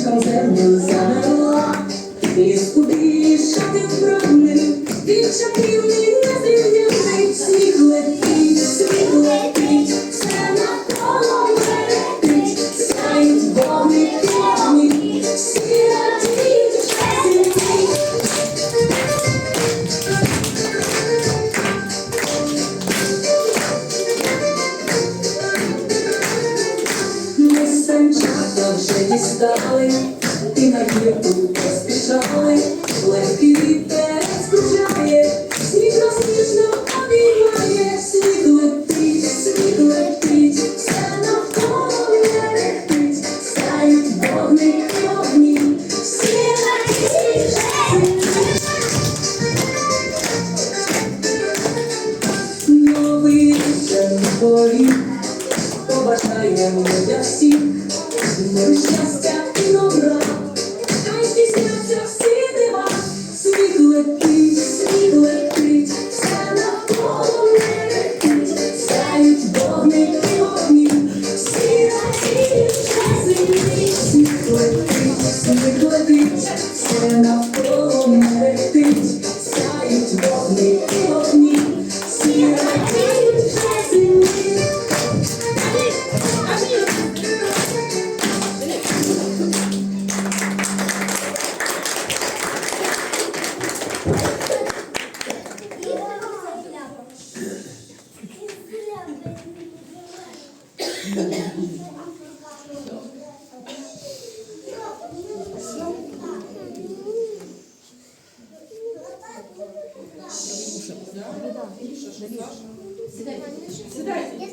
землю залила, і куди шати вбраний, він чарівний, і на гірку поспішали, легкий вітер скружає, сніг розніжно обіймає, сніг летить, сніг летить, все навколо летить, сяють вогники вогні, всі радіють. Новий на полі, побажаємо для всіх миру, Сідайте. Сідайте.